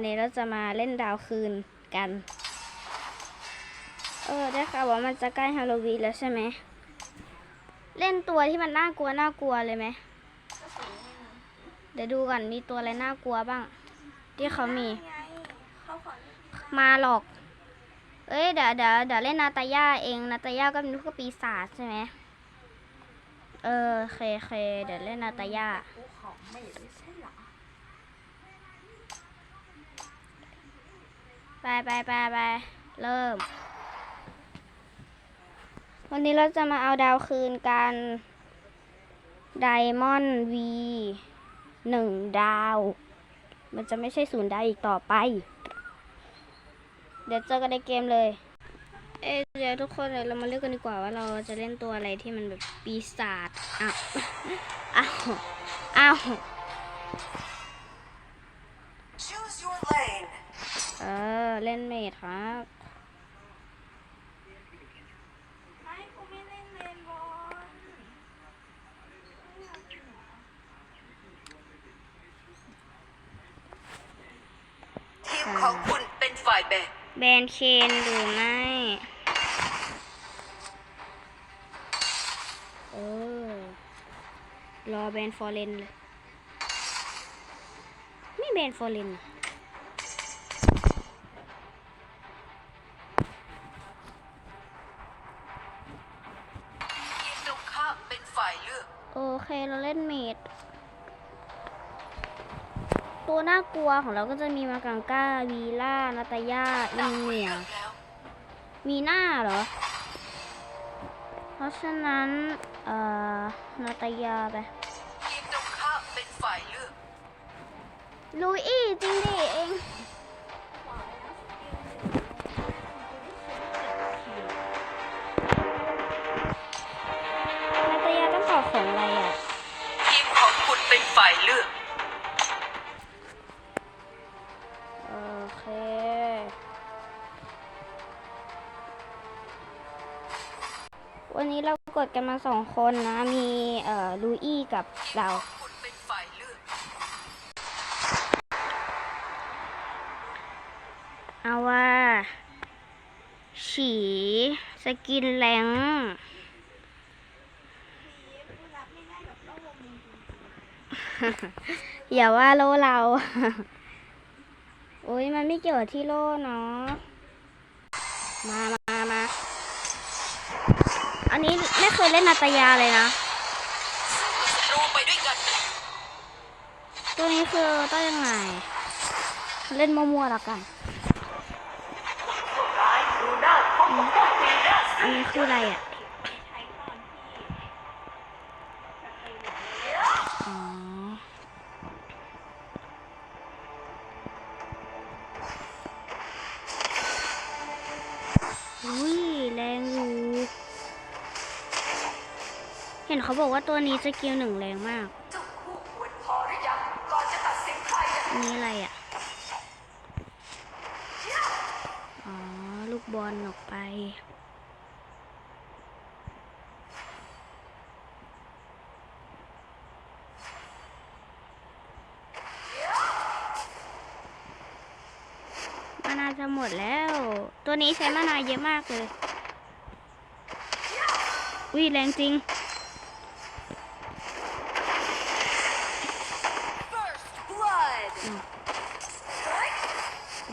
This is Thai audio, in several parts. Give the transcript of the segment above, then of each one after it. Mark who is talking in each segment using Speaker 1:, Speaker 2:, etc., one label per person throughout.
Speaker 1: วันนี้เราจะมาเล่นดาวคืนกัน เออได้ค่ะว่ามันจะใกล้ฮาโลวีนแล้วใช่ไหม เล่นตัวที่มันน่ากลัวน่ากลัวเลยไหม เดี๋ยวดูก่อนมีตัวอะไรน่ากลัวบ้าง ที่เขามี มาหรอก เอ้ยเดี๋ยวเดี๋ยวเดี๋ยวเล่นนาตาย่าเองนาตาย่าก็เป็นลูกปีศาจใช่ไหมเออเคเคเดี๋ยวเล่นนาตาย่า
Speaker 2: ภูเขาเมฆ ไป
Speaker 1: ไปไปไปเริ่ม วันนี้เราจะมาเอาดาวคืนกันไดมอนด์วีหนึ่งดาว มันจะไม่ใช่ศูนย์ดาวอีกต่อไป เดี๋ยวเจอกันในเกมเลย เอ้ยเดี๋ยวทุกคนเดี๋ยวเรามาเลือกกันดีกว่าว่าเราจะเล่นตัวอะไรที่มันแบบปีศาจอ้าวอ้าวอ้าว เล่นเมดครับ
Speaker 2: ไม่กูไม่เล่นเลนบอล
Speaker 3: ทีมของคุณเป็นฝ่ายแบ่ง
Speaker 1: แบนเคนหรือไม่เออ รอแบนฟอร์เรนเลย ไม่แบนฟอร์เรนอะ
Speaker 3: เค
Speaker 1: เราเล่นเมดตัวน่ากลัวของเราก็จะมีมากังก้าวีล่านาตาย่าอินเหนีย
Speaker 3: เลือกแล้ว
Speaker 1: มีหน้าเหรอ เพราะฉะนั้น เอ่อนาตายาไป
Speaker 3: ทีมตรงข้ามเป็นฝ่ายเลือก
Speaker 1: ลุยอี้จริงดิเอง วันนี้เรากดกันมาสองคนนะ มีเอ่อลูอี้กับเรา
Speaker 3: เอา
Speaker 1: ว่าฉีสกินแรงอย่าว่าโลเรา โอ้ยมันไม่เกี่ยวที่โลเนาะ มา อันนี้ไม่เคยเล่นนาตายาเลยนะ
Speaker 3: รูไปด้วยกัน
Speaker 1: ตัวนี้คือต้องยังไง เล่นมั่วๆแล้วกันอันนี้คืออะไรอะอ๋ออุ้ เขาบอกว่าตัวนี้สกิลหนึ่งแรงมาก
Speaker 3: นจะตัดสินใครนะ
Speaker 1: อันนี้อะไรอะ อ๋อ ลูกบอลออกไป มานาจะหมดแล้ว ตัวนี้ใช้มานาเยอะมากเลย อุ้ยแรงจริง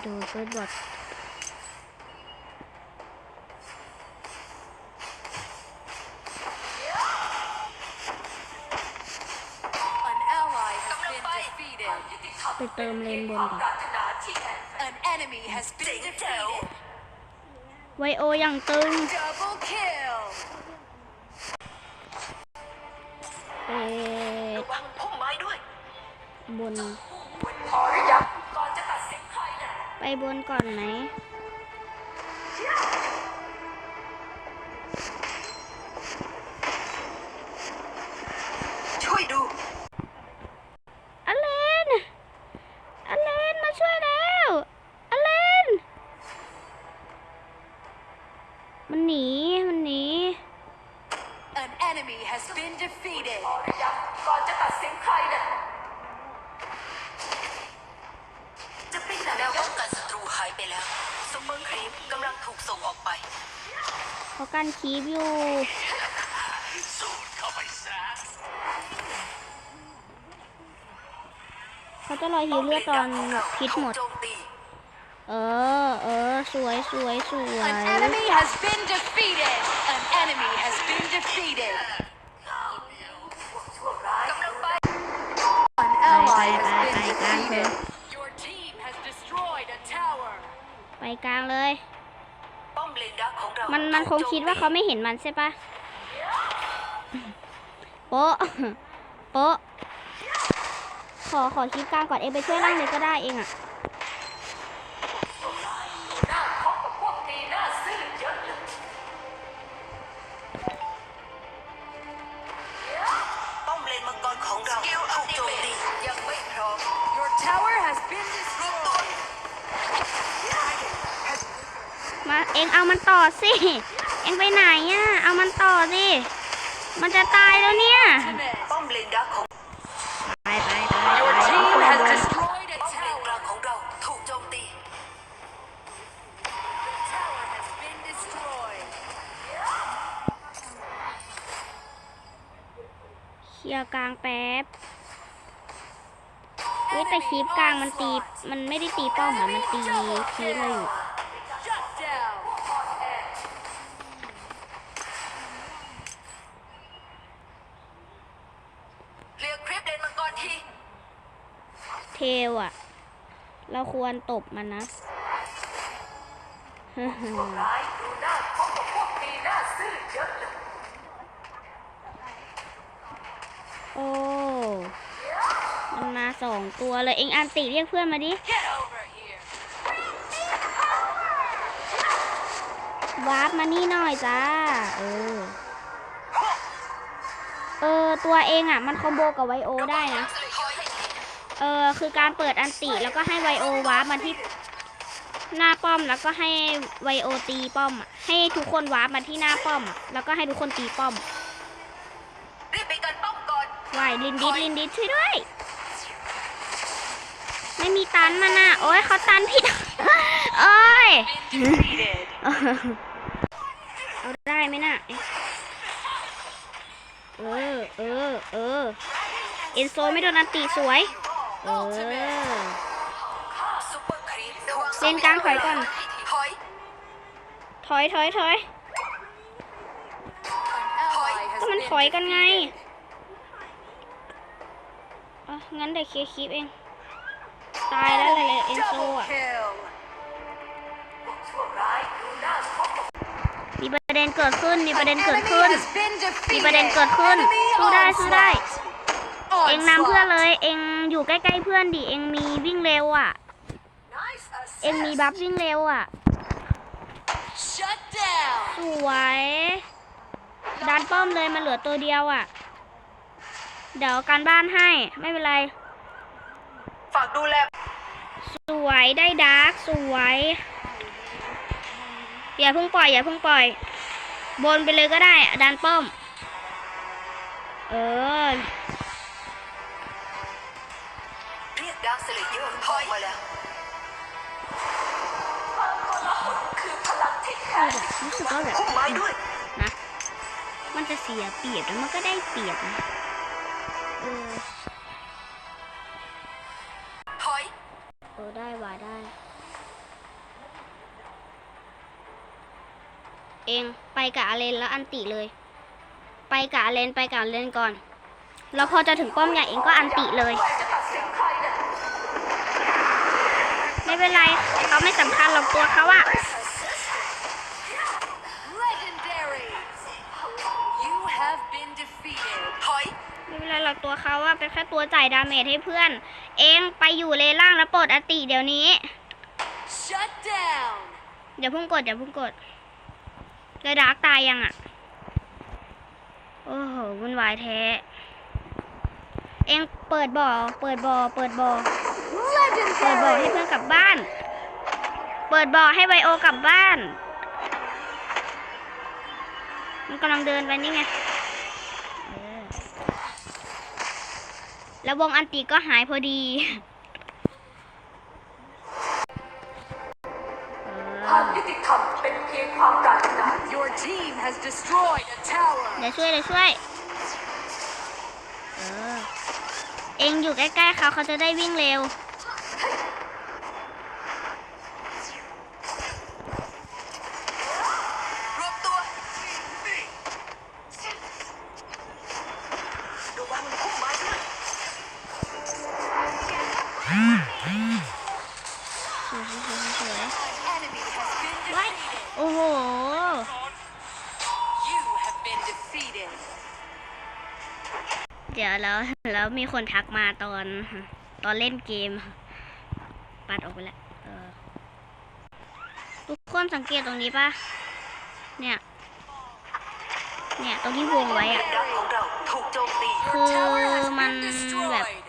Speaker 1: ดูเฟิร์สบอท
Speaker 3: An ally has been defeated
Speaker 1: บนก่อนไหม
Speaker 3: ช่วยดู
Speaker 1: อเลนอเลนมาช่วยแล้วอเลนมันหนี มันหนี
Speaker 3: An enemy has been defeated พอหรือยังก่อนจะตัดสินใครนะจะไปไหน ไปแล้วซุปเปอร์ครีปกำลังถูกส่งออกไป
Speaker 1: เขากันคีบอยู่เขาจะรอฮิวเลือดตอนพิษหมด
Speaker 3: ถูกโจมตี
Speaker 1: เออ เออ สวยสวยสวย
Speaker 3: An enemy has been defeated An enemy has been defeated กำลังไป An
Speaker 1: ไป
Speaker 3: ally
Speaker 1: ไป
Speaker 3: has
Speaker 1: ไป
Speaker 3: been
Speaker 1: กลางเถอะ
Speaker 3: defeated
Speaker 1: ไปกลางเลย
Speaker 3: ป้อมเลนดักของเรา
Speaker 1: มันมันคงคิดว่าเขาไม่เห็นมันใช่ปะโป๊ะโป๊ะขอขอคลิปกลางก่อนเองไปช่วยล่างเลยก็ได้เองอะ
Speaker 3: เองเอา
Speaker 1: มันต่อสิ เองไปไหนอะเอามันต่อสิ มันจะตายแล้วเนี่ย
Speaker 3: ป้อมเลนดักของ
Speaker 1: ไปไปไป
Speaker 3: Your
Speaker 1: ไป
Speaker 3: team
Speaker 1: ไป
Speaker 3: has
Speaker 1: ไป
Speaker 3: destroyed a tower ของเราถูกโจมตี Tower has been destroyed
Speaker 1: เคลียร์กลางแป๊บเฮ้ยแต่คลิปกลางมันตี มันไม่ได้ตีป้อมอะมันตีคลิปเราอยู่
Speaker 3: Shut down เรียกคลิปเลนมังกรที
Speaker 1: เท ลอะเราควรตบมันนะโอ้มันมาสองตัวเลย เองอันติเรียกเพื่อนมาดิ วาร์ปมานี่หน่อยจ้า เออ เออ ตัวเองอะ มันคอมโบกับไวโอได้นะ เออคือการเปิดอันติแล้วก็ให้ไวโอวาร์ปมาที่หน้าป้อมแล้วก็ให้ไวโอตีป้อมอะให้ทุกคนวาร์ปมาที่หน้าป้อมอะแล้วก็ให้ทุกคนตีป้อม
Speaker 3: รีบไปกันป้อมก่อน
Speaker 1: วายลินดิสลินดิสช่วยด้วย ไม่มีตันมันอะโอ้ยเขาตันผิดโอ้ยเอาได้ไหมน่ะเออเออเออเอ็นโซไม่โดนอันตีสวย เออ
Speaker 3: ซุปเปอร์ครีประวัง
Speaker 1: เล่นกลางถอยก่อน
Speaker 3: ถอย
Speaker 1: ถอยถอยถอย
Speaker 3: ถอย
Speaker 1: ก็มันถอยกันไงอะงั้นเดี๋ยวเคลียร์คลิปเอง ตายแล้วเลยเอ็นโซอะ มีประเด็นเกิดขึ้น มีประเด็นเกิดขึ้น มีประเด็นเกิดขึ้น สู้ได้สู้ได้ เองนำเพื่อนเลย เอง อยู่ใกล้ๆเพื่อนดิ เองมีวิ่งเร็วอะ เองมีบัฟวิ่งเร็วอะ
Speaker 3: Shut down
Speaker 1: สวย ดันป้อมเลยมันเหลือตัวเดียวอะ เดี๋ยวการบ้านให้ไม่เป็นไร
Speaker 3: ฝากดูแล
Speaker 1: สวยได้ดาร์กสวย อย่าเพิ่งปล่อย อย่าเพิ่งปล่อย บนไปเลยก็ได้ ดันป้อม เออ
Speaker 3: สเลเยอร์ถอยมาแล้ว
Speaker 1: รู้สึกว่าแบบ
Speaker 3: พุ่มไม้ด้วย
Speaker 1: นะ มันจะเสียเปรียบแล้วมันก็ได้เปรียบนะเออ
Speaker 3: ถอย
Speaker 1: เออได้ว่าได้ เองไปกับอาเลนแล้วอันติเลย ไปกับอาเลนไปกับอาเลนก่อน แล้วพอจะถึงป้อมใหญ่เองก็อันติเลย ไม่ เป็นไรเขาไม่สำคัญหรอกตัวเขาอะ
Speaker 3: Legendary You have been defeated ถอย
Speaker 1: ไม่เป็นไรหรอกตัวเขาอะเป็นแค่ตัวจ่ายดาเมจให้เพื่อน เองไปอยู่เลนล่างแล้วปลดอันติเดี๋ยวนี้
Speaker 3: Shut down
Speaker 1: อย่าเพิ่งกดอย่าเพิ่งกดแล้วดาร์กตายยังอะโอ้โหวุ่นวายแท้ เองเปิดบ่อ เปิดบ่อ เปิดบ่อ เปิดบ่อให้เพื่อนกลับบ้าน เปิดบ่อให้ไวโอกลับบ้าน มันกำลังเดินไปนี่ไงเออแล้ววงอันติก็หายพอดี
Speaker 3: ความปรารถนา Your team has destroyed a tower
Speaker 1: เดี๋ยวช่วยเดี๋ยวช่วย เออ เองอยู่ใกล้ๆเขาเขาจะได้วิ่งเร็ว แล้วแล้วมีคนทักมาตอน ตอนเล่นเกม ปัดออกไปแล้วเออทุกคนสังเกตตรงนี้ปะเนี่ย เนี่ยตรงที่วงไว้อะ
Speaker 3: ดักของเราถูกโจมตี
Speaker 1: คือ
Speaker 3: Tower has
Speaker 1: มัน
Speaker 3: been
Speaker 1: แบบ
Speaker 3: destroyed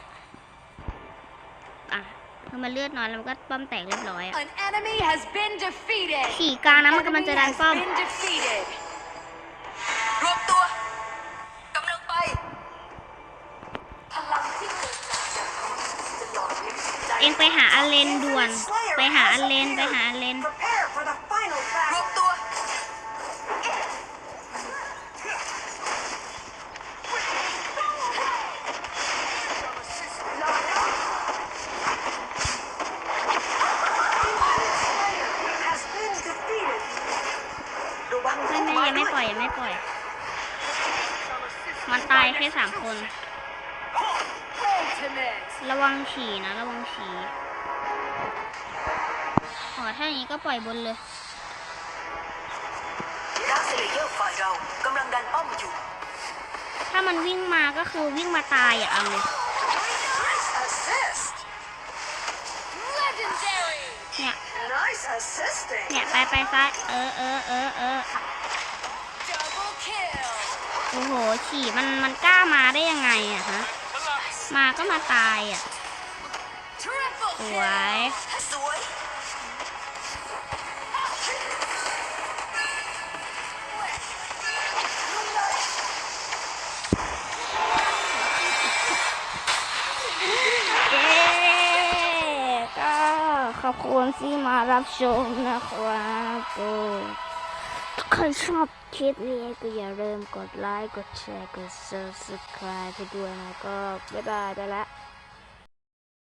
Speaker 1: อะคือมันเลือดน้อยแล้วมันก็ป้อมแตกเรียบร้อยอะ
Speaker 3: An enemy has been defeated
Speaker 1: ขี่กลางนะมันกำลังจะดันป้อม
Speaker 3: หา
Speaker 1: อเลนด่วน ไปหาอเลนไปหาอเลน
Speaker 2: Prepare for the final
Speaker 3: รว
Speaker 2: battle.
Speaker 3: มตัว
Speaker 2: Has been defeated.
Speaker 3: ระวัง
Speaker 1: ไม่ไม่ยังไม่ปล่อยยังไม่ปล่อย มันตายแค่สามคน
Speaker 3: Ultimate
Speaker 1: ระวังฉี่นะ ระวังฉี่ อ๋อถ้าอย่างนี้ก็ปล่อยบนเลย
Speaker 3: ดักสเลเยอร์ฝ่ายเรากำลังดันป้อมอยู่
Speaker 1: ถ้ามันวิ่งมาก็คือวิ่งมาตายอะเอาเลย
Speaker 3: Nice assist Legendary
Speaker 1: เนี่ย
Speaker 3: Nice assisting
Speaker 1: เนี่ย ไปไปซ้าย เออเออเออเออ
Speaker 3: Double kill
Speaker 1: โอ้โห ฉี่มันมันกล้ามาได้ยังไงอะฮะ มาก็มาตายอะ
Speaker 3: Triple
Speaker 1: สวย
Speaker 3: kill สวย
Speaker 1: คนที่มารับชมนะครับก็ใครชอบคลิปนี้ก็อย่าลืมกดไลค์ กดแชร์ กด subscribe ให้ด้วยนะก็บ๊ายบายไปละ